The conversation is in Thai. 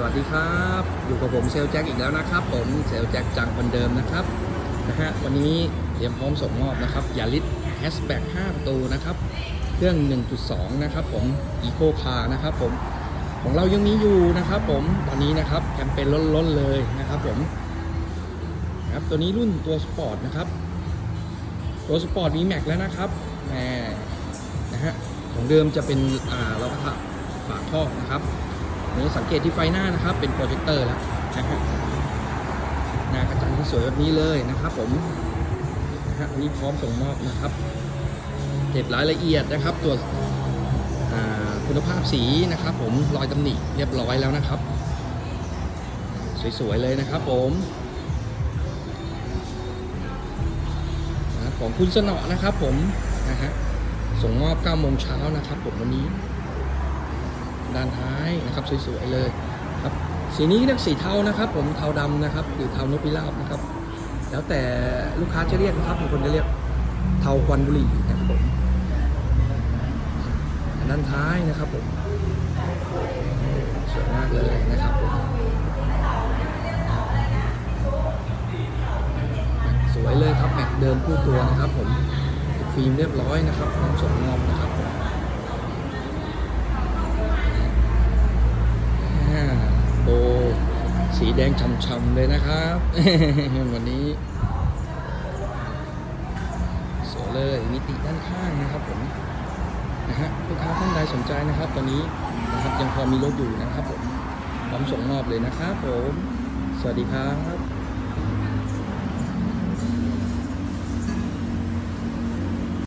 สวัสดีครับ อยู่กับผมเซลลแจ็คอีกแล้วนะครับ ผมเซลลแจ็คจังคนเดิมนะครับนะฮะวันนี้เตรียมพร้อมส่งมอบนะครับยาริสแฮชแบ็ก5ประตูนะครับเครื่อง 1.2 นะครับผมอีโคคาร์นะครับผมของเรายังมีอยู่นะครับ ผมตอนนี้นะครับแคมเปญล้นๆเลยนะครับผมนะครับตัวนี้รุ่นตัวสปอร์ตนะครับตัวสปอร์ตมีแม็กแล้วนะครับแหมนะฮะของเดิมจะเป็นอ่าเราก็ฝาครอบนะครับ นี่สังเกตที่ไฟหน้านะครับ เป็นโปรเจคเตอร์แล้วนะฮะหน้ากระจังที่สวยแบบนี้เลยนะครับ ผมนะฮะอันนี้พร้อมส่งมอบนะครับเก็บรายละเอียดนะครับตรวจคุณภาพสีนะครับ ผมรอยตำหนิเรียบร้อยแล้วนะครับ สวยๆเลยนะครับ ผมของคุณสนอนะครับ ผมนะฮะส่งมอบ9โมงเช้านะครับ ผมวันนี้ ด้านท้ายนะครับสวยๆเลยครับสีนี้เรียกสีเทานะครับผมเทาดำนะครับหรือเทานกพิราบนะครับ แล้วแต่ลูกค้าจะเรียกนะครับบางคนจะเรียกเทาควันบุหรี่นะครับผมด้านท้ายนะครับผมสวยมากเลยนะครับผมสวยเลยครับแม็กเดิมคู่ตัวนะครับผมฟิล์มเรียบร้อยนะครับพร้อมส่งมนะครับผม อ่าโบ สีแดงช่ำๆเลยนะครับ วันนี้โซเลยมิติด้านข้างนะครับผมนะฮะลูกค้าท่านใดสนใจนะครับ ตอนนี้นะครับยังพอมีรถอยู่นะครับผมพร้อมส่งมอบเลยนะครับผม สวัสดีครับ